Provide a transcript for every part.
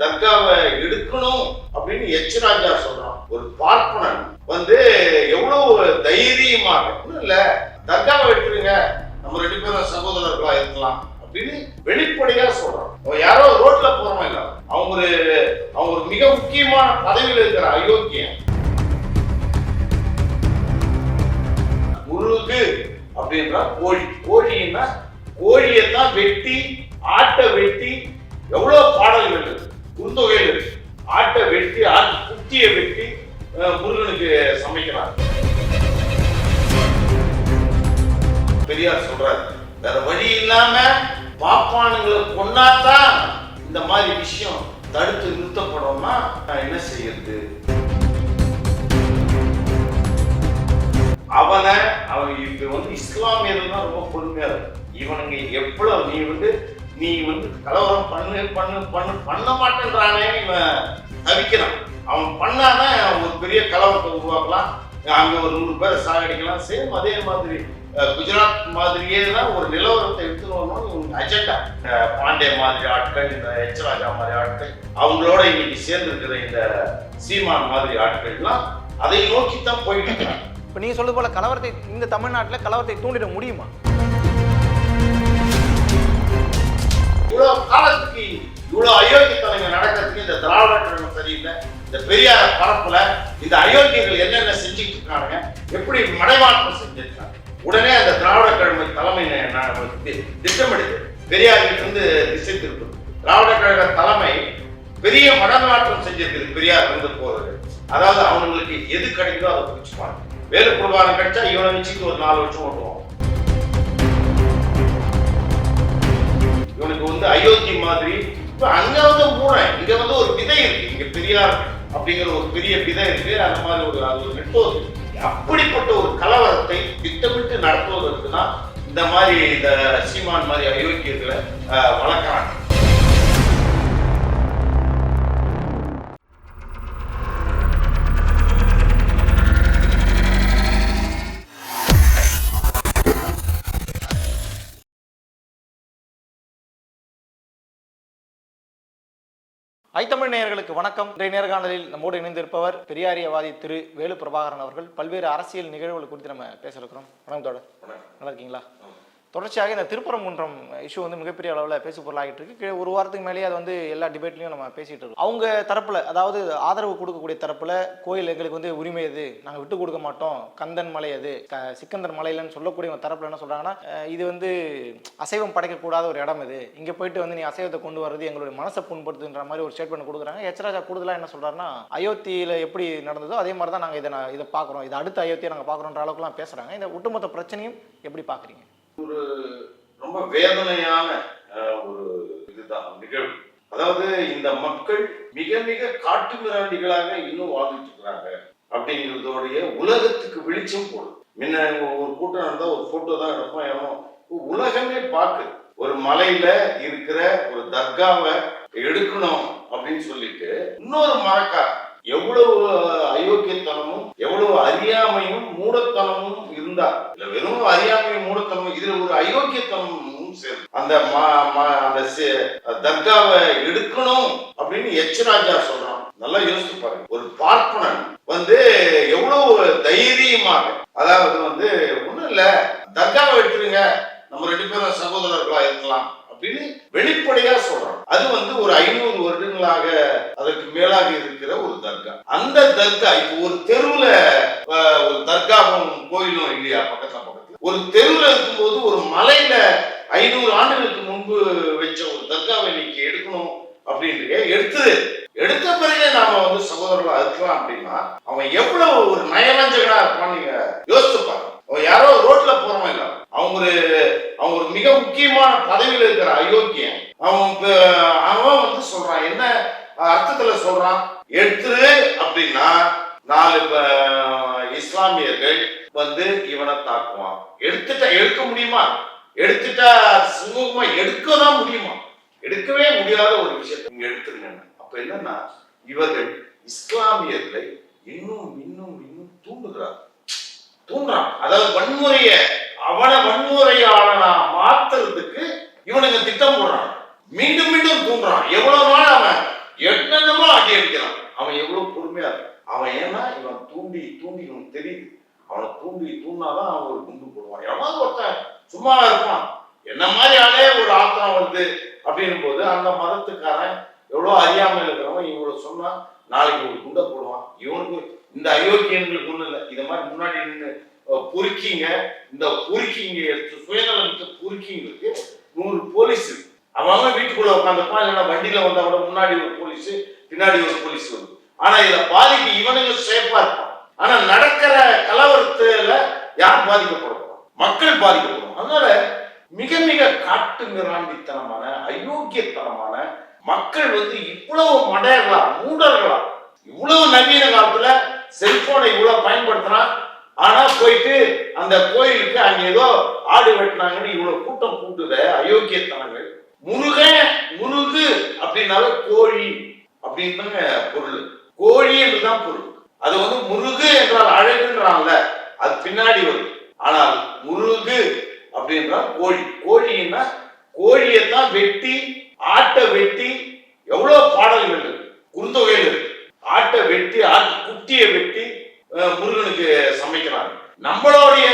தர்காவை எடுக்கணும் அப்படின்னு எச் ராஜா சொல்றான். ஒரு பார்ப்பனன் வந்து எவ்வளவு தைரியமாக ஒண்ணும் இல்ல தர்காவை எடுத்துருங்க நம்ம ரெண்டு பேரும் சகோதரர்களா இருக்கலாம் அப்படின்னு வெளிப்படையா சொல்றான். அவன் யாரோ ரோட்ல போறவன் இல்ல. அவங்க ஒரு அவங்க ஒரு மிக முக்கியமான பதவியில் இருக்கிற அயோக்கியன். முருகு அப்படின்றா கோழி. கோழின்னா கோழியை தான் வெட்டி ஆட்டை வெட்டி எவ்வளவு பாடல்கள் இருக்கு. குந்தொகையில் இருக்கு. ஆட்டை வெட்டி ஆட்டு குட்டியை வெட்டி முருகனுக்கு சமைக்கிறார். பெரியார் சொல்றாரு வேற வழி இல்லாம பாப்பானுங்களை கொண்டாதான் இந்த மாதிரி விஷயம் தடுத்து நிறுத்தப்படும்னா நான் என்ன செய்யறது? அவனை அவன் இப்ப வந்து இஸ்லாமியர்கள் தான் ரொம்ப பொறுமையா இருக்கும். இவனுங்க எவ்வளவு நீ வந்து நீ வந்து கலவரம் பண்ணு பண்ணு பண்ணு பண்ண மாட்டேன்றானே இவன் தவிக்கிறான். அவன் பண்ணாதான் ஒரு பெரிய கலவரத்தை உருவாக்கலாம். அங்கே ஒரு நூறு பேரை சாகடிக்கலாம். சேம் அதே மாதிரி குஜராத் மாதிரியே தான் ஒரு நிலவரத்தை எடுத்துன்னு வரணும் இவங்க அஜெண்டா பாண்டே மாதிரி ஆட்கள் இந்த எச் ராஜா மாதிரி ஆட்கள் அவங்களோட இன்னைக்கு சேர்ந்துருக்கிற இந்த சீமான் மாதிரி ஆட்கள்லாம் அதை நோக்கி தான் போயிட்டு இருக்காங்க. இப்போ நீங்கள் சொல்லுது போல கலவரத்தை இந்த தமிழ்நாட்டில் கலவரத்தை தூண்டிட முடியுமா? இந்த பெரியார பரப்புல இந்த அயோக்கியர்கள் என்னென்ன செஞ்சுட்டு இருக்காங்க எப்படி மடைமாற்றம் செஞ்சிருக்காங்க? உடனே அந்த திராவிட கழக தலைமை திட்டமிடுது பெரியாருக்கு திசை திருப்பது திராவிட கழக தலைமை பெரிய மடமாற்றம் செஞ்சிருக்குது பெரியார் வந்து போறது. அதாவது அவங்களுக்கு எது கிடைக்குதோ அதை பிடிச்சுப்பாங்க வேலு குழுவாரம் கிடைச்சா இவனை வச்சுக்கு ஒரு நாலு வருஷம் ஓட்டுவோம் இவனுக்கு வந்து அயோத்தி மாதிரி இப்ப அங்க வந்து மூளை இங்க வந்து ஒரு விதை இருக்கு. இங்க பெரியார் அப்படிங்கிற ஒரு பெரிய விதை இருக்கு. அந்த மாதிரி ஒரு அது ஒரு நெட்வொர்க் அப்படிப்பட்ட ஒரு கலவரத்தை திட்டமிட்டு நடத்துவதற்கு தான் இந்த மாதிரி இந்த சீமான் மாதிரி அயோக்கியர்களை வழக்கம். ஐத்தமிழ் நேயர்களுக்கு வணக்கம். இன்றைய நேர்காணலில் நம்மோடு இணைந்திருப்பவர் பெரியாரியவாதி திரு வேலு பிரபாகரன் அவர்கள். பல்வேறு அரசியல் நிகழ்வுகள் குறித்து நம்ம பேச இருக்கிறோம். வணக்கம் தோழர். நல்லா இருக்கீங்களா? தொடர்ச்சியாக இந்த திருப்பரங்குன்றம் இஷ்யூ வந்து மிகப்பெரிய அளவில் பேசு பொருளாகிட்டு இருக்கு. கீழே ஒரு வாரத்துக்கு மேலேயே அது வந்து எல்லா டிபேட்லையும் நம்ம பேசிட்டு இருக்கோம். அவங்க தரப்புல அதாவது ஆதரவு கொடுக்கக்கூடிய தரப்புல கோயில் எங்களுக்கு வந்து உரிமை இது நாங்கள் விட்டு கொடுக்க மாட்டோம். கந்தன் மலை அது க- சிக்கந்தர் மலையிலன்னு சொல்லக்கூடிய தரப்புல என்ன சொல்றாங்கன்னா இது வந்து அசைவம் படைக்கக்கூடாத ஒரு இடம் இது. இங்க போயிட்டு வந்து நீ அசைவத்தை கொண்டு வர்றது எங்களுடைய மனசை புண்படுத்துன்ற மாதிரி ஒரு ஸ்டேட்மெண்ட் கொடுக்குறாங்க. எச் கூடுதலாக கூடுதலா என்ன சொல்றாருன்னா அயோத்தியில எப்படி நடந்ததோ அதே மாதிரி தான் நாங்கள் இதை நான் இதை பார்க்குறோம். இதை அடுத்த அயோத்தியை நாங்கள் பார்க்குறோன்ற அளவுக்குலாம் பேசுறாங்க. இந்த ஒட்டுமொத்த பிரச்சனையும் எப்படி பார்க்குறீங்க ஒரு ரொம்ப வேதனையான ஒரு இதுதான் நிகழ்வு. அதாவது இந்த மக்கள் மிக மிக காட்டு மிராண்டிகளாக இன்னும் வாழ்ந்துட்டு இருக்கிறாங்க அப்படிங்கிறதோடைய உலகத்துக்கு வெளிச்சம் போடும் முன்ன ஒரு கூட்டம் நடந்தா ஒரு போட்டோ தான் எடுப்போம் ஏனோ உலகமே பார்க்குது. ஒரு மலையில இருக்கிற ஒரு தர்காவை எடுக்கணும் அப்படின்னு சொல்லிட்டு இன்னொரு மரக்கார் எவ்வளவு அயோக்கியத்தனமும் எவ்வளவு அறியாமையும் மூடத்தனமும் இருந்தா இல்ல வெறும் அறியாமையும் மூடத்தனமும் இதுல ஒரு அயோக்கியத்தனமும் சேர் அந்த அந்த தர்காவை எடுக்கணும் அப்படின்னு எச் ராஜா சொல்றான். நல்லா யோசிச்சு பாருங்க. ஒரு பார்ப்பனன் வந்து எவ்வளவு தைரியமாக அதாவது வந்து ஒண்ணும் இல்ல தர்காவை எடுத்துருங்க. நம்ம ரெண்டு பேரும் சகோதரர்களா இருக்கலாம். அப்படின்னு வெளிப்படையா சொல்றான் அது வந்து ஒரு ஐநூறு வருடங்களாக அதற்கு மேலாக இருக்கிற ஒரு தர்கா. அந்த தர்கா இப்போ ஒரு தெருவுல ஒரு தர்காவும் கோயிலும் இல்லையா பக்கத்துல பக்கத்துல. ஒரு தெருவுல இருக்கும்போது ஒரு மலையில ஐநூறு ஆண்டுகளுக்கு முன்பு வச்ச ஒரு தர்காவை இன்னைக்கு எடுக்கணும் அப்படின்ட்டு எடுத்து எடுத்த பிறகு நாம வந்து சகோதரர்களா இருக்கலாம் அப்படின்னா அவன் எவ்வளவு ஒரு நயவஞ்சகனா இருப்பான் நீங்க யோசிச்சு பாருங்க. அவன் யாரோ ரோட்ல போறவன் இல்ல. அவங்க ஒரு அவங்க ஒரு மிக முக்கியமான பதவியில் இருக்கிற அயோக்கியன். அவன் அவன் வந்து சொல்றான் என்ன அர்த்தத்துல சொல்றான்? எடுத்துரு அப்படின்னா நாலு இஸ்லாமியர்கள் வந்து இவனை தாக்குவான். எடுத்துட்டா எடுக்க முடியுமா? எடுத்துட்டா சுமூகமா எடுக்க தான் முடியுமா? எடுக்கவே முடியாத ஒரு விஷயத்தை நீங்க எடுத்துருங்க. அப்ப என்னன்னா இவர்கள் இஸ்லாமியர்களை இன்னும் இன்னும் இன்னும் தூண்டுகிறார். தூண்டுறான். அதாவது வன்முறைய அவனை வன்முறையாளனா மாத்துறதுக்கு இவனுங்க திட்டம் போடுறான். மீண்டும் மீண்டும் தூண்டுறான் எவ்வளவு நாள் அவன் என்னென்னமோ அடி அடிக்கிறான் அவன் எவ்வளவு பொறுமையா இருக்கான். அவன் ஏன்னா இவன் தூண்டி தூண்டி இவனுக்கு தெரியுது. அவனை தூண்டி தூண்டாதான் அவன் ஒரு குண்டு போடுவான். எவனாவது ஒருத்தன் சும்மா இருப்பான். என்ன மாதிரி ஆளே ஒரு ஆத்திரம் வருது அப்படின்னும் போது அந்த மதத்துக்காரன் எவ்வளோ அறியாமல் இருக்கிறவன் இவ்வளவு சொன்னா நாளைக்கு ஒரு குண்டை போடுவான். இவனுக்கு இந்த அயோக்கியன்களுக்கு ஒண்ணும் இல்லை. இதை மாதிரி முன்னாடி நின்று பொறுக்கிங்க. இந்த பொறுக்கிங்க சுயநலத்தை பொறுக்கிங்களுக்கு நூறு போலீஸ் அவங்க வீட்டுக்குள்ள உட்காந்துப்பான் இல்லைன்னா வண்டியில வந்தா கூட முன்னாடி ஒரு போலீஸ் பின்னாடி ஒரு போலீஸ் வரும் ஆனா இதுல பாதிப்பு இவனுங்க சேஃபா இருப்பான். ஆனா நடக்கிற கலவரத்துல யார் பாதிக்கப்படுவோம் மக்கள் பாதிக்கப்படும் அதனால மிக மிக காட்டு மிராண்டித்தனமான அயோக்கியத்தனமான மக்கள் வந்து இவ்வளவு மடையர்களா மூடர்களா இவ்வளவு நவீன காலத்துல செல்போனை இவ்வளவு பயன்படுத்துறான். ஆனா போயிட்டு அந்த கோயிலுக்கு அங்க ஏதோ ஆடு வெட்டினாங்கன்னு இவ்வளவு கூட்டம் கூட்டுத அயோக்கியத்தனங்கள். முருகன் முருகு அப்படின்னால கோழி அப்படின்னு தாங்க பொருள். கோழி என்றுதான் பொருள். அது வந்து முருகு என்றால் அழகுன்றான்ல அது பின்னாடி வரும். ஆனால் முருகு அப்படின்றால் கோழி. கோழின்னா கோழியைத்தான் வெட்டி ஆட்டை வெட்டி எவ்வளவு பாடல்கள் இருக்கு. குறுந்தொகையில் இருக்கு. ஆட்டை வெட்டி ஆட்டு குட்டியை வெட்டி முருகனுக்கு சமைக்கிறாங்க நம்மளுடைய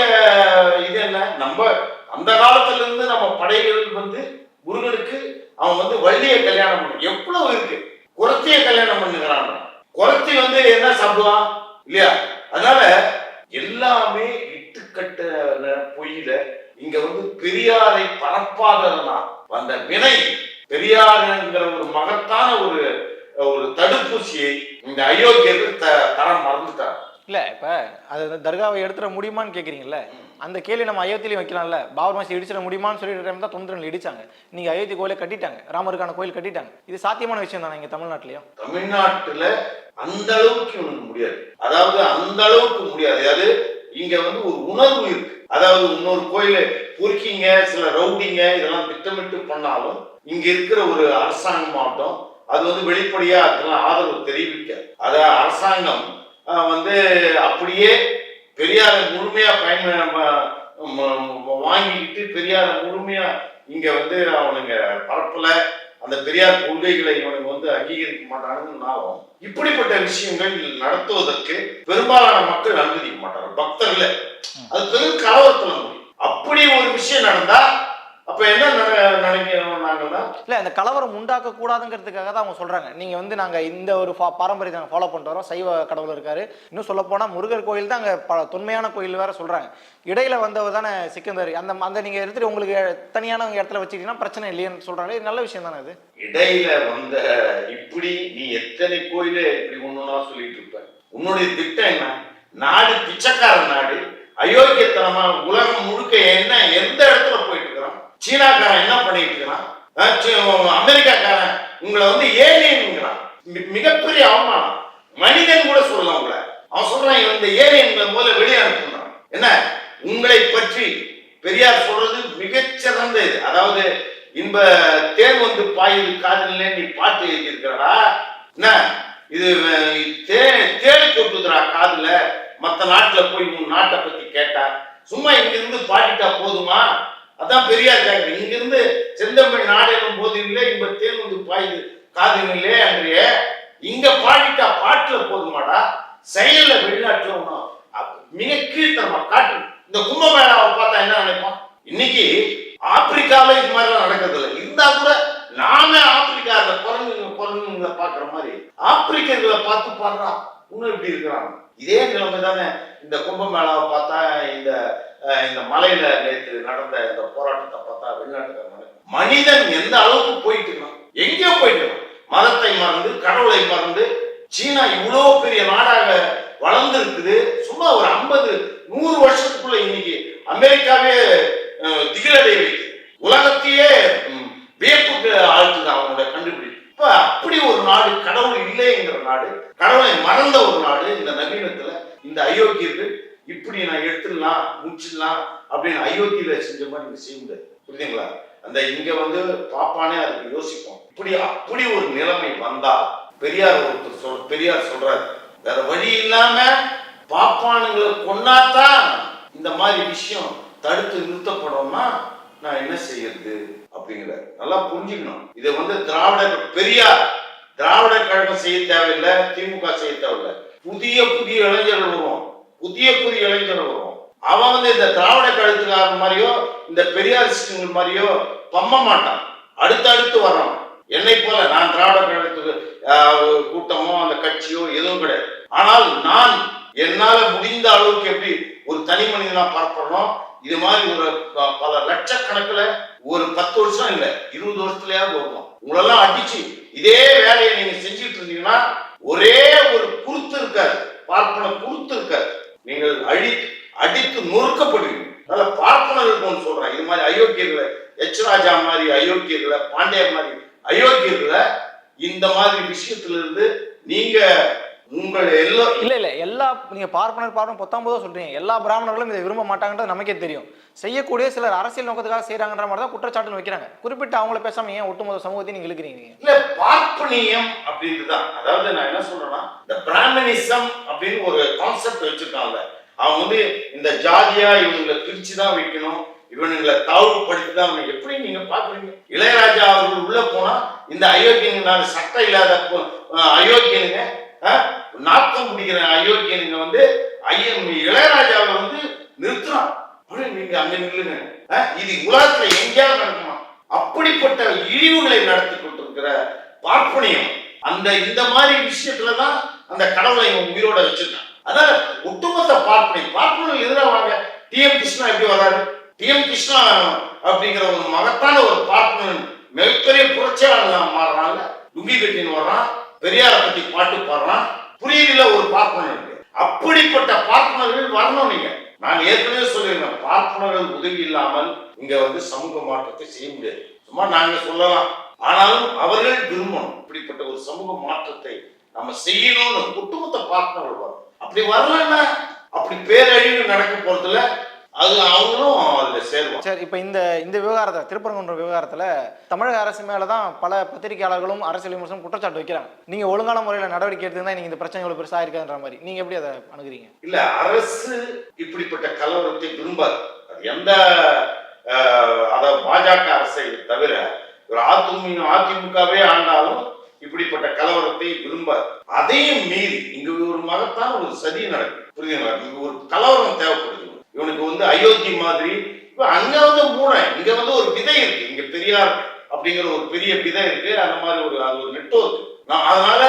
இது என்ன? நம்ம அந்த காலத்துல இருந்து நம்ம படைகள் வந்து முருகனுக்கு அவன் வந்து வள்ளிய கல்யாணம் பண்ணு எவ்வளவு இருக்கு? குரத்திய கல்யாணம் பண்ணுகிறான். குரத்தி வந்து என்ன சாப்பிடுவான்? இல்லையா? அதனால எல்லாமே இட்டுக்கட்ட பொய்யில இங்க வந்து பெரியாரை பரப்பாததுதான் வந்த வினை. பெரியாருங்கிற ஒரு மகத்தான ஒரு ஒரு தடுப்பூசியை இந்த அயோக்கியர்கள் த தர மறந்துட்டார் இல்லை இப்ப அது தர்காவை எடுத்துட முடியுமான்னு கேட்குறீங்கல்ல அந்த கேள்வி நம்ம அயோத்தியிலையும் வைக்கலாம்ல. பாபர் மாசி இடிச்சிட முடியுமான்னு சொல்லிட்டு டைம் தான் தொந்தரவு இடிச்சாங்க. நீங்க அயோத்தி கோயிலை கட்டிட்டாங்க. ராமருக்கான கோயில் கட்டிட்டாங்க. இது சாத்தியமான விஷயம் தானே இங்கே தமிழ்நாட்டிலையும்? தமிழ்நாட்டுல அந்த அளவுக்கு இவனுக்கு முடியாது. அதாவது அந்த அளவுக்கு முடியாது. அது இங்க வந்து ஒரு உணர்வு இருக்கு. அதாவது இன்னொரு கோயில பொறுக்கிங்க சில ரவுடிங்க இதெல்லாம் திட்டமிட்டு பண்ணாலும் இங்க இருக்கிற ஒரு அரசாங்கம் ஆகட்டும் அது வந்து வெளிப்படையா அதெல்லாம் ஆதரவு தெரிவிக்க அத அரசாங்கம் வந்து அப்படியே பெரியாரை முழுமையா பயன் வாங்கிக்கிட்டு பெரியாரை முழுமையா இங்க வந்து அவனுங்க பரப்பல. அந்த பெரியார் கொள்கைகளை இவனுங்க வந்து அங்கீகரிக்க மாட்டாங்கன்னாலும் இப்படிப்பட்ட விஷயங்கள் நடத்துவதற்கு பெரும்பாலான மக்கள் அனுமதிக்க மாட்டாங்க பக்தர்களை அது பெரும் கலவரத்துல முடியும். அப்படி ஒரு விஷயம் நடந்தா அப்ப என்ன நினைக்கிறோம் நாங்கன்னா இல்ல இந்த கலவரம் உண்டாக்க கூடாதுங்கிறதுக்காக தான் அவங்க சொல்றாங்க. நீங்க வந்து நாங்க இந்த ஒரு பாரம்பரியத்தை நாங்க ஃபாலோ பண்ணிட்டு வரோம். சைவ கடவுள் இருக்காரு. இன்னும் சொல்ல போனா முருகர் கோயில் தான் அங்க ப- தொன்மையான கோயில் வேற சொல்றாங்க. இடையில வந்தவர் தானே சிக்கந்தர். அந்த அந்த நீங்க எடுத்துட்டு உங்களுக்கு தனியான இடத்துல வச்சுக்கிட்டீங்கன்னா பிரச்சனை இல்லையேன்னு சொல்றாங்க இது நல்ல விஷயம் தானே இது? இடையில வந்த இப்படி நீ எத்தனை கோயில இப்படி ஒண்ணுனா சொல்லிட்டு இருப்ப? உன்னுடைய திட்டம் என்ன? நாடு பிச்சைக்கார நாடு. அயோக்கியத்தனமா உலகம் முழுக்க என்ன எந்த இடத்துல போயிட்டு சீனாக்காரன் என்ன பண்ணிட்டு இருக்கிறான்? அமெரிக்காக்காரன் உங்களை வந்து ஏலியன்ங்கிறான். மிகப்பெரிய அவமானம். மனிதன் கூட சொல்லலாம் உங்களை. அவன் சொல்றான் இந்த ஏலியன்களை போல வெளியே அனுப்புறான். என்ன? உங்களை பற்றி பெரியார் சொல்றது மிகச்சிறந்த இது அதாவது இன்ப தேன் வந்து பாயுது காதலிலே நீ பாட்டு எழுதியிருக்கிறடா. என்ன? இது தே தேடி கொட்டுதுரா காதுல. மற்ற நாட்டுல போய் உன் நாட்டை பத்தி கேட்டா. சும்மா இங்க இருந்து பாடிட்டா போதுமா? அதான் பெரியார் கேட்குது இங்கிருந்து செந்தமிழ் நாடகம் போது இல்லை இன்ப தேர்ந்து வந்து பாயுது காதினிலே அன்றைய இங்க பாடிட்டா பாட்டுல போதுமாடா செயல்ல வெளிநாட்டுல ஒண்ணும் மிக கீழ்த்தனமா காட்டு. இந்த கும்பமேளாவை பார்த்தா என்ன நினைப்பான்? இன்னைக்கு ஆப்பிரிக்கால இது மாதிரிலாம் நடக்கிறது இல்லை இருந்தா கூட நாம ஆப்பிரிக்கா அந்த குரங்குங்க குரங்குங்களை பாக்குற மாதிரி ஆப்பிரிக்கர்களை பார்த்து பாடுறா. இன்னும் இப்படி இருக்கிறாங்க இதே நிலைமை தானே இந்த கும்பமேளாவை பார்த்தா இந்த இந்த மலையில நடந்த இந்த போராட்டத்தை பார்த்தா வெளிநாட்டுக்காரங்க மனிதன். எந்த அளவுக்கு போயிட்டு இருக்கான் எங்கேயோ போயிட்டு இருக்கான் மதத்தை மறந்து கடவுளை மறந்து சீனா இவ்வளோ பெரிய நாடாக வளர்ந்து இருக்குது சும்மா ஒரு ஐம்பது நூறு வருஷத்துக்குள்ள இன்னைக்கு அமெரிக்காவே அஹ், திகிலடைய வைக்குது. உலகத்தையே வியப்புக்கு ஆழ்த்துது அவனோட கண்டுபிடிப்பு. இப்ப அப்படி ஒரு நாடு கடவுள் இல்லைங்கிற நாடு கடவுளை மறந்த ஒரு நாடு இந்த நவீனத்துல இந்த அயோக்கியர்கள் இப்படி நான் எடுத்துடலாம் முடிச்சிடலாம் அப்படின்னு அயோத்தியில செஞ்ச மாதிரி நீங்க செய்ய முடியாது. புரியுதுங்களா? அந்த இங்க வந்து பாப்பானே அதுக்கு யோசிப்போம். இப்படி அப்படி ஒரு நிலைமை வந்தா பெரியார் ஒருத்தர் சொல் பெரியார் சொல்றாரு வேற வழி இல்லாம பாப்பானுங்களை கொண்டாதான் இந்த மாதிரி விஷயம் தடுத்து நிறுத்தப்படும்னா நான் என்ன செய்யறது அப்படிங்கிற நல்லா புரிஞ்சுக்கணும். இதை வந்து திராவிட பெரியார் திராவிட கழகம் செய்ய தேவையில்லை திமுக செய்ய தேவையில்லை. புதிய புதிய இளைஞர்கள் வருவோம். புதிய புதிய இளைஞர்கள் வருவோம் அவன் வந்து இந்த திராவிட கழகத்துக்காரன் மாதிரியோ இந்த பெரியார் சிஸ்டங்கள் மாதிரியோ பம்ப மாட்டான். அடுத்தடுத்து வர்றான். என்னை போல நான் திராவிட கழகத்துக்கு கூட்டமோ அந்த கட்சியோ எதுவும் கிடையாது. ஆனால் நான் என்னால முடிந்த அளவுக்கு எப்படி ஒரு தனி மனிதனா பார்க்கணும் இது மாதிரி ஒரு ப- பல லட்சக்கணக்கில் ஒரு பத்து வருஷம் இல்லை இருபது வருஷத்துலயாவது வருவோம் உங்களெல்லாம் அடிச்சு இதே வேலையை நீங்க செஞ்சுட்டு இருந்தீங்கன்னா ஒரே ஒரு குருத்து இருக்காது. பார்ப்பன குருத்து இருக்காது. நீங்கள் அழி அடித்து நொறுக்கப்படுவீங்க அதனால பார்ப்பனர் ஒன்று சொல்றேன். இது மாதிரி அயோக்கியர்களை எச் ராஜா மாதிரி அயோக்கியர்களை பாண்டிய மாதிரி அயோக்கியர்களை இந்த மாதிரி விஷயத்துல இருந்து நீங்க உங்கள் எல்லோ இல்ல இல்ல எல்லா நீங்க பார்ப்பனர் பார்ப்பனர் பத்தொன்பதோ சொல்றீங்க. எல்லா பிராமணர்களும் இதை விரும்ப மாட்டாங்கன்றது நமக்கே தெரியும். செய்யக்கூடிய சிலர் அரசியல் நோக்கத்துக்காக செய்யறாங்கன்ற மாதிரி தான் குற்றச்சாட்டு வைக்கிறாங்க. குறிப்பிட்டு அவங்கள பேசாம ஏன் ஒட்டுமொத்த சமூகத்தையும் நீங்க இழுக்கிறீங்க இல்ல பார்ப்பனியம் அப்படின்ட்டு தான். அதாவது நான் என்ன சொல்றேன்னா இந்த பிராமணிசம் அப்படின்னு ஒரு கான்செப்ட் வச்சிருக்காங்க. அவங்க வந்து இந்த ஜாதியா இவங்களை பிரிச்சு தான் வைக்கணும். இவனுங்களை தாழ்வுபடுத்தி தான் வைக்கணும். எப்படி நீங்க பாக்குறீங்க இளையராஜா அவர்கள் உள்ள போனா இந்த அயோக்கியனுங்க நான் சட்டம் இல்லாத அயோக்கியனுங்க நாத்தம் பிடிக்கிற அயோக்கியனுங்க வந்து ஐயன் இளையராஜாவை வந்து நிறுத்துறான் நீங்க அங்க நில்லுங்க. இது உலகத்துல எங்கேயாவது நடக்குமா? அப்படிப்பட்ட இழிவுகளை நடத்தி கொண்டிருக்கிற பார்ப்பனியம். அந்த இந்த மாதிரி விஷயத்துல தான் அந்த கடவுளை இவன் உயிரோட வச்சிருக்கான். அதான் ஒட்டுமொத்த பார்ப்பனியம். பார்ப்பனியம் எதிராக வாங்க. டிஎம் கிருஷ்ணா எப்படி வராரு டிஎம் கிருஷ்ணா அப்படிங்கிற ஒரு மகத்தான ஒரு பார்ப்பனன் மிகப்பெரிய புரட்சியாளர் மாறுறாங்க. லுங்கி கட்டின்னு வர்றான். பெரியாரை பத்தி பாட்டு பாடுறான். புரியுதுல ஒரு பார்ப்பனர் இருக்கு. அப்படிப்பட்ட பார்ப்பனர்கள் வரணும் நீங்க. நான் ஏற்கனவே சொல்லியிருந்தேன் பார்ப்பனர்கள் உதவி இல்லாமல் இங்க வந்து சமூக மாற்றத்தை செய்ய முடியாது. சும்மா நாங்க சொல்லலாம். ஆனாலும் அவர்கள் விரும்பணும். இப்படிப்பட்ட ஒரு சமூக மாற்றத்தை நம்ம செய்யணும்னு ஒட்டுமொத்த பார்ப்பனர்கள் வரும் அப்படி வரலன்னா அப்படி பேரழிவு நடக்க போறதுல அது அவங்களும் அதுல சேருவாங்க. சரி இப்போ இந்த இந்த விவகாரத்தை திருப்பரங்குன்ற விவகாரத்துல தமிழக அரசு மேல தான் பல பத்திரிகையாளர்களும் அரசியல் விமர்சனம் குற்றச்சாட்டு வைக்கிறாங்க. நீங்க ஒழுங்கான முறையில நடவடிக்கை எடுத்திருந்தா நீங்க இந்த பிரச்சனை இவ்வளவு பெருசா இருக்காதுன்ற மாதிரி. நீங்க எப்படி அதை அணுகுறீங்க? இல்ல அரசு இப்படிப்பட்ட கலவரத்தை விரும்பாது. அது எந்த அதாவது பாஜக அரசை தவிர ஒரு அதிமுக அதிமுகவே ஆண்டாலும் இப்படிப்பட்ட கலவரத்தை விரும்பாது. அதையும் மீறி இங்க ஒரு மகத்தான ஒரு சதி நடக்குது. புரியுதுங்களா? இங்க ஒரு கலவரம் தேவைப்படுது இவனுக்கு வந்து அயோத்தி மாதிரி இப்போ அங்க வந்து மூளை இங்க வந்து ஒரு விதை இருக்கு இங்க பெரியார் அப்படிங்கிற ஒரு பெரிய விதை இருக்கு அந்த மாதிரி ஒரு அது ஒரு நெட்வொர்க். நான் அதனால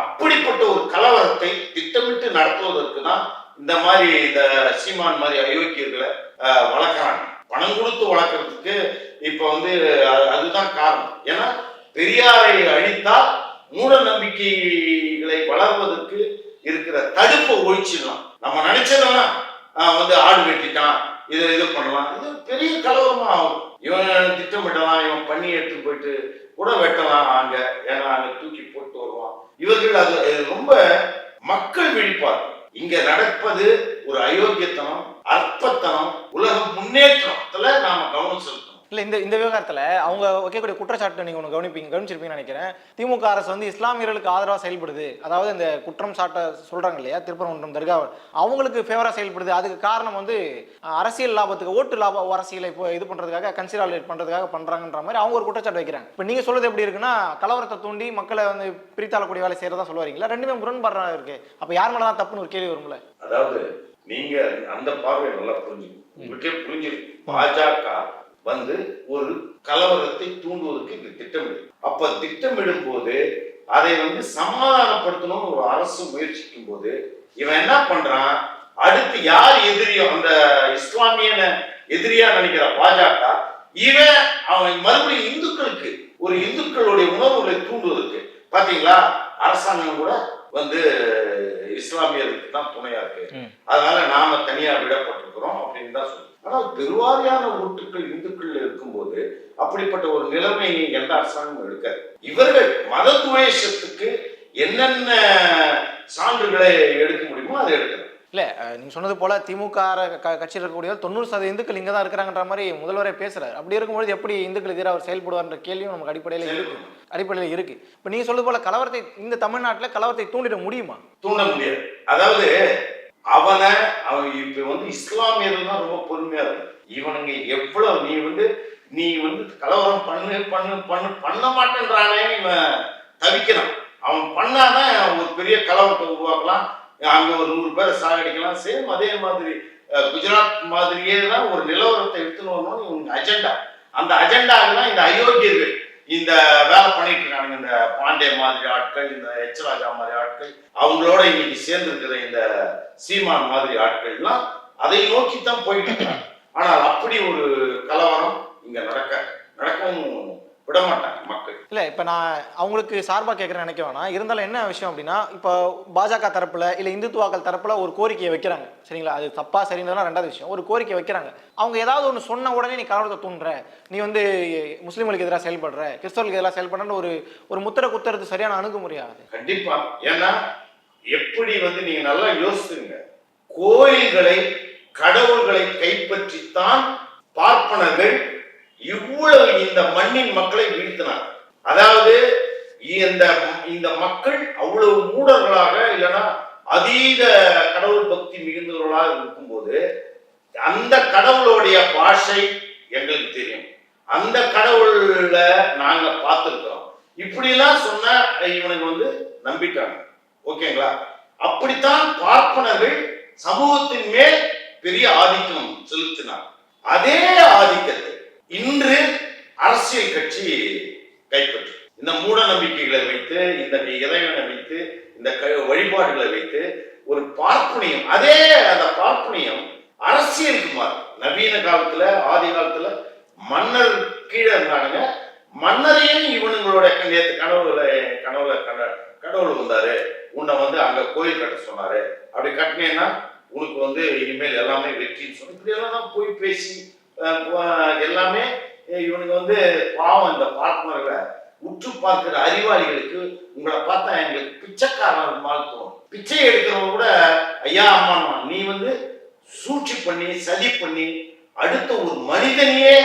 அப்படிப்பட்ட ஒரு கலவரத்தை திட்டமிட்டு நடத்துவதற்கு தான் இந்த மாதிரி இந்த சீமான் மாதிரி அயோக்கியர்களை வளர்க்குறாங்க. பணம் கொடுத்து வளர்க்கறதுக்கு இப்ப வந்து அதுதான் காரணம். ஏன்னா பெரியாரை அழித்தால் மூட நம்பிக்கைகளை வளர்வதற்கு இருக்கிற தடுப்பை ஒழிச்சிடலாம். நம்ம நினைச்சதெல்லாம் வந்து ஆடு வெட்டிட்டான். இதை இது பண்ணலாம். இது பெரிய கலவரமா ஆகும். இவன் திட்டமிடலாம் இவன் பண்ணி எடுத்து போயிட்டு கூட வெட்டலாம் அங்க. ஏன்னா அங்க தூக்கி போட்டு வருவான். இவர்கள் அது அது ரொம்ப மக்கள் விழிப்பார். இங்க நடப்பது ஒரு அயோக்கியத்தனம் அற்பத்தனம் உலக முன்னேற்றத்துல நாம கவனம் செலுத்தணும். இல்ல இந்த இந்த விவகாரத்துல அவங்க வைக்கக்கூடிய குற்றச்சாட்டு நீங்க ஒன்று கவனிப்பீங்க கவனிச்சிருப்பீங்கன்னு நினைக்கிறேன். திமுக அரசு வந்து இஸ்லாமியர்களுக்கு ஆதரவா செயல்படுது. அதாவது இந்த குற்றம் சாட்ட சொல்றாங்க இல்லையா திருப்பரங்குன்றம் தர்கா அவங்களுக்கு ஃபேவரா செயல்படுது. அதுக்கு காரணம் வந்து அரசியல் லாபத்துக்கு ஓட்டு லாப அரசியலை இப்போ இது பண்றதுக்காக கன்சிடரேட் பண்றதுக்காக பண்றாங்கன்ற மாதிரி அவங்க ஒரு குற்றச்சாட்டு வைக்கிறாங்க. இப்போ நீங்க சொல்றது எப்படி இருக்குன்னா கலவரத்தை தூண்டி மக்களை வந்து பிரித்தாளக்கூடிய வேலை செய்யறதா சொல்ல வரீங்களா ரெண்டுமே முரண்பாடுறா இருக்கு. அப்ப யார் மேல தான் தப்புன்னு ஒரு கேள்வி வரும்ல? அதாவது நீங்க அந்த பார்வை நல்லா புரிஞ்சுக்கணும். உங்களுக்கே புரிஞ்சிருக்கு பாஜக வந்து ஒரு கலவரத்தை தூண்டுவதற்கு இது திட்டமிடு. அப்ப திட்டமிடும் போது அதை வந்து சமாதானப்படுத்தணும்னு ஒரு அரசு முயற்சிக்கும் போது இவன் என்ன பண்றான்? அடுத்து யார் எதிரியோ அந்த இஸ்லாமியன எதிரியா நினைக்கிற பாஜக இவன் அவன் மறுபடியும் இந்துக்களுக்கு ஒரு இந்துக்களுடைய உணர்வுகளை தூண்டுவதற்கு. பாத்தீங்களா? அரசாங்கம் கூட வந்து இஸ்லாமியர்களுக்கு தான் துணையா இருக்கு. அதனால நாம தனியா விடப்பட்டிருக்கிறோம் அப்படின்னு தான் சொல்லுது. ஆனால் பெருவாரியான ஓட்டுகள் இந்துக்கள் இருக்கும்போது அப்படிப்பட்ட ஒரு நிலைமையை எந்த அரசாங்கமும் எடுக்காது இவர்கள் மத துவேஷத்துக்கு என்னென்ன சான்றுகளை எடுக்க முடியுமோ அதை எடுக்கிறாங்க இல்ல அஹ், நீங்க சொன்னது போல திமுக கட்சியில் இருக்கக்கூடிய தொண்ணூறு சதவீத இந்துக்கள் இங்க தான் இருக்கிறாங்கன்ற மாதிரி முதல்வரே பேசுறாரு. அப்படி இருக்கும்போது எப்படி இந்துக்கள் எதிராக அவர் செயல்படுவார்ன்ற கேள்வியும் நமக்கு அடிப்படையில இருக்கு. அடிப்படையில் இருக்கு. இப்போ நீங்க சொல்றது போல கலவரத்தை இந்த தமிழ்நாட்டுல கலவரத்தை தூண்டிட முடியுமா? தூண்ட முடியாது. அதாவது அவனை அவன் இப்ப வந்து இஸ்லாமியர்கள் தான் ரொம்ப பொறுமையா இருக்கு. இவனுங்க எவ்வளவு நீ வந்து நீ வந்து கலவரம் பண்ணு பண்ணு பண்ணு பண்ண மாட்டேன்றானே இவன் தவிக்கிறான். அவன் பண்ணாதான் ஒரு பெரிய கலவரத்தை உருவாக்கலாம். அங்க ஒரு நூறு பேரை சாகடிக்கலாம். சேம் அதே மாதிரி குஜராத் மாதிரியே தான் ஒரு நிலவரத்தை எடுத்துன்னு வரணும்னு இவங்க அஜெண்டா அந்த அஜெண்டாவுக்கு தான் இந்த அயோக்கியர்கள் இந்த வேலை பண்ணிட்டு இருக்கானுங்க இந்த பாண்டே மாதிரி ஆட்கள் இந்த எச் ராஜா மாதிரி ஆட்கள் அவங்களோட இன்னைக்கு சேர்ந்து இருக்கிற இந்த சீமான் மாதிரி ஆட்கள்லாம் அதை நோக்கி தான் போயிட்டு இருக்காங்க. ஆனால் அப்படி ஒரு கலவரம் இங்க நடக்க நடக்கவும் விட மாட்டாங்க மக்கள். இல்ல இப்ப நான் அவங்களுக்கு சார்பா கேட்கறேன் நினைக்க வேணாம். இருந்தாலும் என்ன விஷயம் அப்படின்னா இப்போ பாஜக தரப்புல இல்ல இந்துத்துவாக்கள் தரப்புல ஒரு கோரிக்கையை வைக்கிறாங்க. சரிங்களா? அது தப்பா சரிந்ததுலாம் ரெண்டாவது விஷயம். ஒரு கோரிக்கை வைக்கிறாங்க. அவங்க ஏதாவது ஒன்று சொன்ன உடனே நீ கலவரத்தை தூண்டுற. நீ வந்து முஸ்லீம்களுக்கு எதிராக செயல்படுற. கிறிஸ்தவர்களுக்கு எதிராக செயல்படுறன்னு ஒரு ஒரு முத்திரை குத்துறது சரியான அணுகுமுறையாகுது கண்டிப்பா. ஏன்னா எப்படி வந்து நீங்க நல்லா யோசிச்சுங்க கோயில்களை கடவுள்களை கைப்பற்றித்தான் பார்ப்பனர்கள் இவ்வளவு இந்த மண்ணின் மக்களை வீழ்த்தினார். அதாவது இந்த இந்த மக்கள் அவ்வளவு மூடர்களாக இல்லைன்னா அதீத கடவுள் பக்தி மிகுந்தவர்களாக இருக்கும்போது அந்த கடவுளுடைய பாஷை எங்களுக்கு தெரியும். அந்த கடவுள்ல நாங்க பார்த்துருக்கிறோம். இப்படிலாம் சொன்ன இவனுக்கு வந்து நம்பிட்டாங்க. ஓகேங்களா? அப்படித்தான் பார்ப்பனர்கள் சமூகத்தின் மேல் பெரிய ஆதிக்கம் செலுத்தினார். அதே ஆதிக்கத்தை இன்று அரசியல் கட்சி கைப்பற்றும் இந்த மூட நம்பிக்கைகளை வைத்து இந்த இறைவனை வைத்து இந்த க- வழிபாடுகளை வைத்து ஒரு பார்ப்பனியம் அதே அந்த பார்ப்பனியம் அரசியலுக்கு மாறும். நவீன காலத்துல ஆதி காலத்துல மன்னர் கீழே இருந்தானுங்க. மன்னரையும் இவனுங்களோட நேற்று கனவுல கனவுல கட கடவுள் வந்தாரு. உன்னை வந்து அங்க கோயில் கட்ட சொன்னாரு. அப்படி கட்டினேன்னா உனக்கு வந்து இனிமேல் எல்லாமே வெற்றின்னு சொன்ன இப்படி எல்லாம் தான் போய் பேசி எல்லாமே இவனுக்கு வந்து பாவம் இந்த பார்ப்பனர்களை உற்று பார்க்கிற அறிவாளிகளுக்கு உங்களை பார்த்தா எங்களுக்கு பிச்சைக்காரன் மாதிரி தோணும். பிச்சை எடுக்கிறவங்க கூட ஐயா அம்மா நீ வந்து சூழ்ச்சி பண்ணி சதி பண்ணி அடுத்த ஒரு மனிதனையே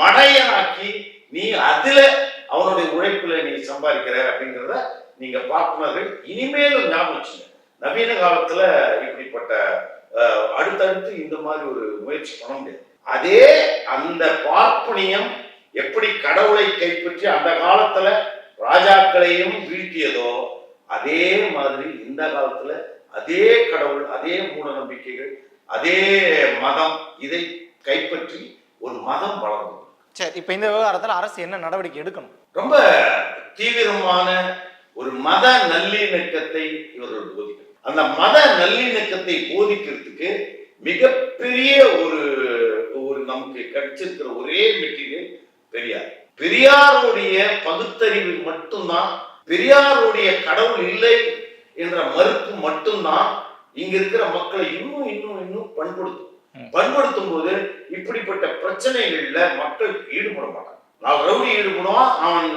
மடையனாக்கி நீ அதுல அவனுடைய உழைப்புல நீ சம்பாதிக்கிற அப்படிங்கிறத நீங்க பார்ப்பனர்கள் இனிமேலும் ஞாபகம் வச்சுங்க. நவீன காலத்துல இப்படிப்பட்ட அடுத்தடுத்து இந்த மாதிரி ஒரு முயற்சி பண்ண முடியாது. அதே அந்த பார்ப்பனியம் எப்படி கடவுளை கைப்பற்றி அந்த காலத்துல ராஜாக்களையும் வீழ்த்தியதோ அதே மாதிரி இந்த காலத்துல அதே கடவுள் அதே மூட நம்பிக்கைகள் அதே மதம் இதை கைப்பற்றி ஒரு மதம் வளர்ந்தது. சரி இப்போ இந்த விவகாரத்தில் அரசு என்ன நடவடிக்கை எடுக்கணும்? ரொம்ப தீவிரமான ஒரு மத நல்லிணக்கத்தை இவர்கள் போதிக்கிறார் அந்த மத நல்லிணக்கத்தை போதிக்கிறதுக்கு மிகப்பெரிய ஒரு ஒரு நமக்கு கிடைச்சிருக்கிற ஒரே மெட்டீரியல் பெரியார். பெரியாருடைய பகுத்தறிவு மட்டும்தான் பெரியாருடைய கடவுள் இல்லை என்ற மறுப்பு மட்டும்தான் இங்க இருக்கிற மக்களை இன்னும் இன்னும் இன்னும் பண்படுத்தும். பண்படுத்தும் போது இப்படிப்பட்ட பிரச்சனைகள்ல மக்கள் ஈடுபட மாட்டாங்க. நான் ரவுடி ஈடுபடுவான் அவன்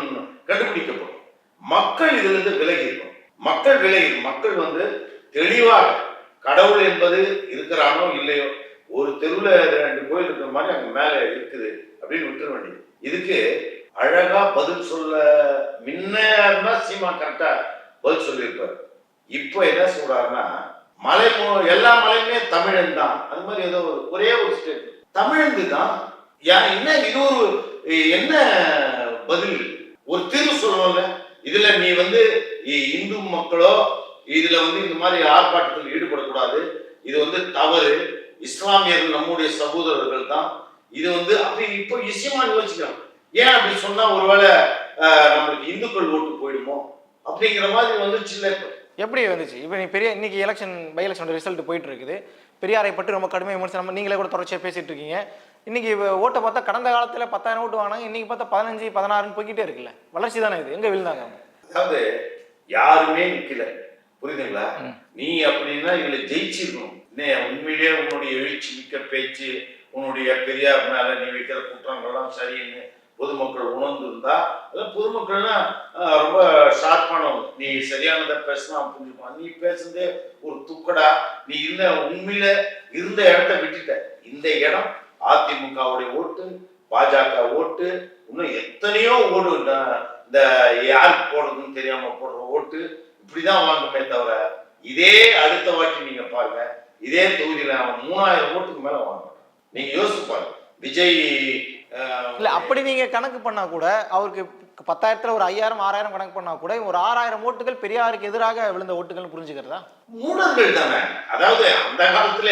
கண்டுபிடிக்கப்படும். மக்கள் இதுல இருந்து விலகி இருக்கணும் மக்கள் விலகி மக்கள் வந்து தெளிவாக கடவுள் என்பது இருக்கிறானோ இல்லையோ ஒரு தெருவில் ரெண்டு கோயில் இருக்கிற மாதிரி அங்கே மேலே இருக்குது அப்படின்னு விட்டுற வேண்டியது. இதுக்கு அழகா பதில் சொல்ல முன்னா சீமா கரெக்டா பதில் சொல்லியிருப்பாரு. இப்போ என்ன சொல்றாருன்னா மலை எல்லா மலையுமே தமிழன் தான். அது மாதிரி ஏதோ ஒரு ஒரே ஒரு ஸ்டேட் தமிழந்து தான். யா- என்ன இது ஒரு என்ன பதில்? ஒரு தீர்வு சொல்லணும்ல இதுல நீ வந்து இந்து மக்களோ இதுல வந்து இந்த மாதிரி ஆர்ப்பாட்டத்தில் ஈடுபடக்கூடாது. இது வந்து தவறு. இஸ்லாமியர்கள் நம்முடைய சகோதரர்கள் தான் இது வந்து அப்படி இப்போ விஷயமா யோசிக்கலாம் ஏன் அப்படி சொன்னா ஒருவேளை நம்மளுக்கு இந்துக்கள் ஓட்டு போயிடுமோ? அப்படிங்கிற மாதிரி வந்துச்சு இல்ல. எப்படி வந்துச்சு? இப்போ நீ பெரிய இன்னைக்கு எலெக்ஷன் பை எலெக்ஷன் ரிசல்ட் போயிட்டு இருக்குது பெரியாரை பற்றி ரொம்ப கடுமையாக விமர்சனம் நீங்களே கூட தொடர்ச்சியாக பேசிட்டு இருக்கீங்க. இன்னைக்கு ஓட்டை பார்த்தா கடந்த காலத்தில் பத்தாயிரம் ஓட்டு வாங்கினாங்க இன்னைக்கு பார்த்தா பதினஞ்சு பதினாறுன்னு போய்கிட்டே இருக்குல்ல. வளர்ச்சி தானே இது? எங்கே விழுந்தாங்க? அதாவது யாருமே நிக்கல. புரியுதுங்களா. நீ அப்படின்னா இதுல ஜெயிச்சிருக்கணும். என்ன உண்மையிலேயே உன்னுடைய எழுச்சி மிக்க பேச்சு உன்னுடைய பெரியார் மேல நீ வைக்கிற குற்றங்கள்லாம் சரின்னு பொதுமக்கள் உணர்ந்துருந்தா அதான் பொதுமக்கள்லாம் ரொம்ப ஷார்ப்பானவங்க நீ சரியானதை பேசினா புரிஞ்சுப்பான் நீ பேசுனதே ஒரு துக்கடா. நீ இருந்த உண்மையில இருந்த இடத்த விட்டுட்ட. இந்த இடம் அதிமுகவுடைய ஓட்டு பாஜக ஓட்டு இன்னும் எத்தனையோ ஓடு இந்த- இந்த யாருக்கு போடுறதுன்னு தெரியாம போடுற ஓட்டு இப்படிதான் வாங்குமே தவிர இதே அடுத்த வாட்டி நீங்க பாருங்க. இதே தொகுதியில அவன் மூணாயிரம் ஓட்டுக்கு மேல வாங்க மாட்டான். நீங்க யோசிச்சு பாருங்க. விஜய் இல்ல அப்படி நீங்க கணக்கு பண்ணா கூட அவருக்கு பத்தாயிரத்துல ஒரு ஐயாயிரம் ஆறாயிரம் கணக்கு பண்ணா கூட ஒரு ஆறாயிரம் ஓட்டுகள் பெரியாருக்கு எதிராக விழுந்த ஓட்டுகள் புரிஞ்சுக்கிறதா? மூடர்கள் தானே. அதாவது அந்த காலத்துல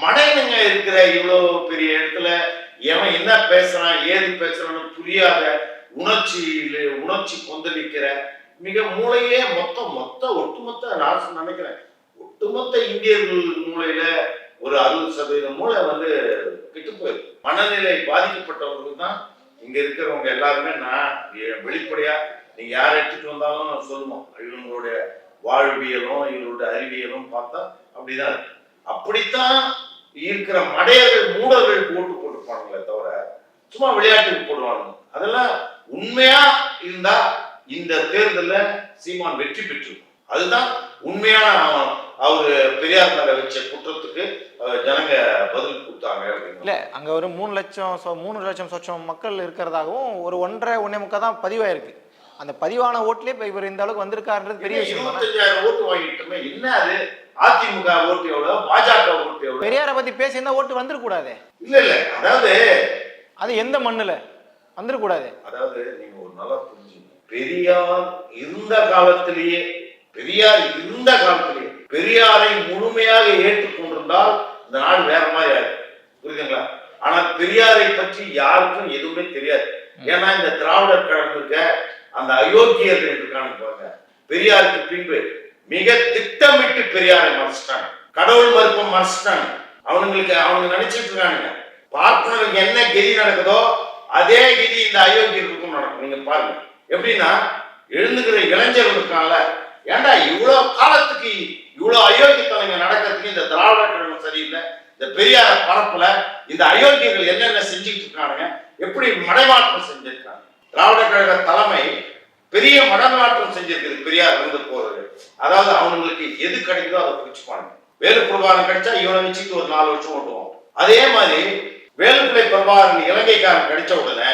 மடையனுங்க இருக்கிற இவ்வளவு பெரிய இடத்துல எவன் என்ன பேசுறான் ஏது பேசுறான்னு புரியாத உணர்ச்சியில உணர்ச்சி கொந்தளிக்கிற மிக மூளையே மொத்தம் மொத்த ஒட்டுமொத்த நான் நினைக்கிறேன். ஒட்டுமொத்த இந்தியர்கள் மூளையில ஒரு அறுபது சதவீதம் மூளை வந்து கெட்டு போயிருக்கு மனநிலை பாதிக்கப்பட்டவர்கள் தான் இங்க இருக்கிறவங்க எல்லாருமே நான் வெளிப்படையா நீங்க யாரை எடுத்துட்டு வந்தாலும் சொல்லுவோம் இவங்களுடைய வாழ்வியலும் இவங்களுடைய அறிவியலும் பார்த்தா அப்படிதான் இருக்கு. அப்படித்தான் இருக்கிற மடையர்கள் மூடர்கள் போட்டு போட்டுப்பானுங்களே தவிர சும்மா விளையாட்டுக்கு போடுவாங்க அதெல்லாம் உண்மையா இருந்தா இந்த தேர்தலில் சீமான் வெற்றி பெற்று அதுதான் உண்மையான அவ- அவரு பெரியார் மேல வச்ச குற்றத்துக்கு ஜனங்க பதில் கொடுத்தாங்க இல்ல அங்க ஒரு மூணு லட்சம் மூணு லட்சம் சொச்சம் மக்கள் இருக்கிறதாகவும் ஒரு ஒன்றரை ஒன்னே முக்கா தான் பதிவாயிருக்கு. அந்த பதிவான ஓட்டுலயே இப்ப இவர் இந்த அளவுக்கு வந்திருக்காருன்றது பெரிய விஷயம் இருபத்தஞ்சாயிரம் ஓட்டு வாங்கிட்டோமே என்ன அது? அதிமுக ஓட்டு எவ்வளவு? பாஜக ஓட்டு எவ்வளவு? பெரியாரை பத்தி பேசியிருந்தா ஓட்டு வந்துடக்கூடாதே இல்ல இல்ல அதாவது அது எந்த மண்ணுல? வந்துடக்கூடாது அதாவது நீங்க ஒரு நல்லா புரிஞ்சுங்க பெரியார் இருந்த காலத்திலேயே பெரியார் இருந்த காலத்திலே பெரியாரை முழுமையாக ஏற்றுக்கொண்டிருந்தால் இந்த நாடு வேற மாதிரி ஆயிடும். புரியுதுங்களா? ஆனா பெரியாரை பற்றி யாருக்கும் எதுவுமே தெரியாது. ஏன்னா இந்த திராவிடர் கழகம் இருக்க அந்த அயோக்கியர்கள் இருக்காங்க பாருங்க. பெரியாருக்கு பின்பு மிக திட்டமிட்டு பெரியாரை மறைச்சிட்டாங்க. கடவுள் மறுப்பம் மறைச்சிட்டாங்க. அவனுங்களுக்கு அவங்க நினைச்சிட்டு இருக்காங்க பார்ப்பனருக்கு என்ன கெதி நடக்குதோ அதே கெதி இந்த அயோக்கியர்களுக்கும் நடக்கும். நீங்க பாருங்க. எப்படின்னா எழுந்துக்கிற இளைஞர்கள் இருக்காங்கல்ல ஏன்டா இவ்வளவு காலத்துக்கு இவ்வளவு அயோக்கியத்தனங்க நடக்கிறதுக்கு இந்த திராவிட கழகம் சரியில்லை? இந்த பெரியார பரப்புல. இந்த அயோக்கியங்கள் என்னென்ன செஞ்சுட்டு இருக்கானுங்க? எப்படி மடைமாற்றம் செஞ்சிருக்காங்க? திராவிட கழக தலைமை பெரிய மடமாற்றம் செஞ்சிருக்குது பெரியார் வந்து போறது. அதாவது அவனுங்களுக்கு எது கிடைக்குதோ அதை பிடிச்சுப்பாங்க வேலு பிரபாகரன் கிடைச்சா இவனை வச்சுட்டு ஒரு நாலு வருஷம் ஓட்டுவோம் அதே மாதிரி வேலுப்பிள்ளை பிரபாகரன் இலங்கைக்காரன் கிடைச்ச உடனே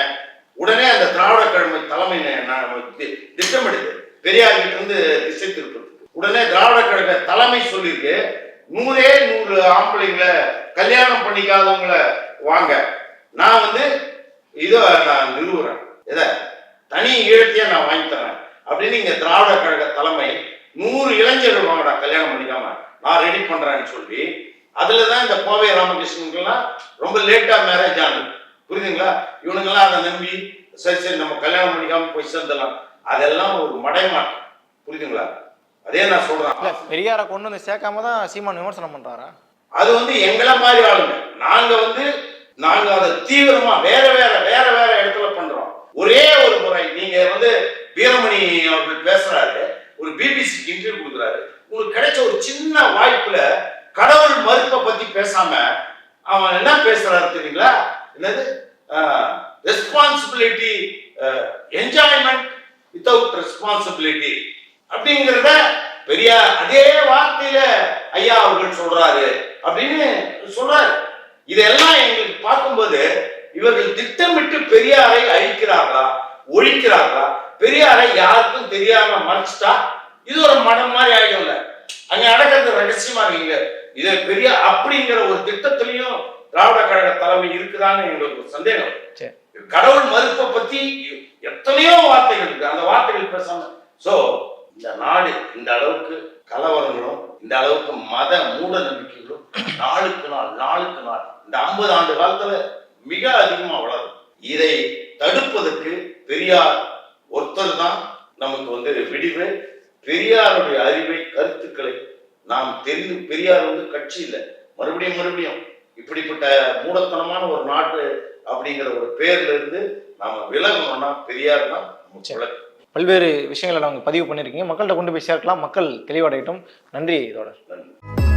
உடனே அந்த திராவிட கழக தலைமை திட்டமிடுது. பெரியார் கிட்ட இருந்து திசை திருப்பத்துக்கு உடனே திராவிட கழக தலைமை சொல்லியிருக்கு நூறே நூறு ஆம்பளைங்களை கல்யாணம் பண்ணிக்காதவங்கள வாங்க. நான் வந்து இதை நான் நிறுவுறேன். எதை? தனி ஈழத்தையே நான் வாங்கி தரேன். அப்படின்னு இங்க திராவிட கழக தலைமை நூறு இளைஞர்கள் வாங்கடா கல்யாணம் பண்ணிக்காம. நான் ரெடி பண்றேன்னு சொல்லி அதுல தான் இந்த கோவை ராமகிருஷ்ணனுக்கெல்லாம் ரொம்ப லேட்டா மேரேஜ் ஆனது. புரியுதுங்களா? இவனுங்கெல்லாம் அதை நம்பி சரி சரி நம்ம கல்யாணம் பண்ணிக்காம போய் சேர்ந்தலாம் அதெல்லாம் ஒரு மடைமாற்றம். புரியுதுங்களா? அதே நான் சொல்றேன். பெரியாரை கொண்டு வந்து சேர்க்காம தான் சீமான் விமர்சனம் பண்றாரா? அது வந்து எங்களை மாதிரி ஆளுங்க. நாங்க வந்து நாங்க அதை தீவிரமா வேற வேற வேற வேற இடத்துல பண்றோம் ஒரே ஒரு முறை நீங்க வந்து வீரமணி அவர்கள் பேசுறாரு ஒரு பிபிசிக்கு இன்டர்வியூ கொடுக்குறாரு உங்களுக்கு கிடைச்ச ஒரு சின்ன வாய்ப்புல கடவுள் மறுப்பை பத்தி பேசாம அவன் என்ன பேசுறாரு தெரியுங்களா என்னது ரெஸ்பான்சிபிலிட்டி என்ஜாய்மெண்ட் வித்தவுட் ரெஸ்பான்சிபிலிட்டி அப்படிங்கிறத பெரியார் அதே வார்த்தையில ஐயா அவர்கள் சொல்றாரு அப்படின்னு சொல்றாரு இதெல்லாம் எங்களுக்கு பார்க்கும்போது இவர்கள் திட்டமிட்டு பெரியாரை அழிக்கிறார்களா ஒழிக்கிறார்களா பெரியாரை யாருக்கும் தெரியாம மறைச்சிட்டா இது ஒரு மடம் மாதிரி ஆயிடும்ல அங்க நடக்கிறது ரகசியமா இருக்கீங்க இது பெரிய அப்படிங்கிற ஒரு திட்டத்திலையும் திராவிட கழக தலைமை இருக்குதான்னு எங்களுக்கு ஒரு சந்தேகம் சரி. கடவுள் மறுப்பை பத்தி எத்தனையோ வார்த்தைகள் இருக்கு அந்த வார்த்தைகள் பேசாம சோ இந்த நாடு இந்த அளவுக்கு கலவரங்களும் இந்த அளவுக்கு மத மூட நம்பிக்கைகளும் நாளுக்கு நாள் நாளுக்கு நாள் இந்த ஐம்பது ஆண்டு காலத்துல மிக அதிகமா வளரும். இதை தடுப்பதற்கு பெரியார் ஒருத்தர் தான் நமக்கு வந்து விடிவு. பெரியாருடைய அறிவை கருத்துக்களை நாம் தெரிந்து பெரியார் வந்து கட்சி இல்லை. மறுபடியும் மறுபடியும் இப்படிப்பட்ட மூடத்தனமான ஒரு நாட்டு அப்படிங்கிற ஒரு பேர்ல இருந்து நாம விலகணும்னா பெரியார் தான். பல்வேறு விஷயங்களை நாங்கள் பதிவு பண்ணியிருக்கீங்க. மக்கள்கிட்ட கொண்டு போய் சேர்க்கலாம். மக்கள் தெளிவடையட்டும். நன்றி இதோட நன்றி.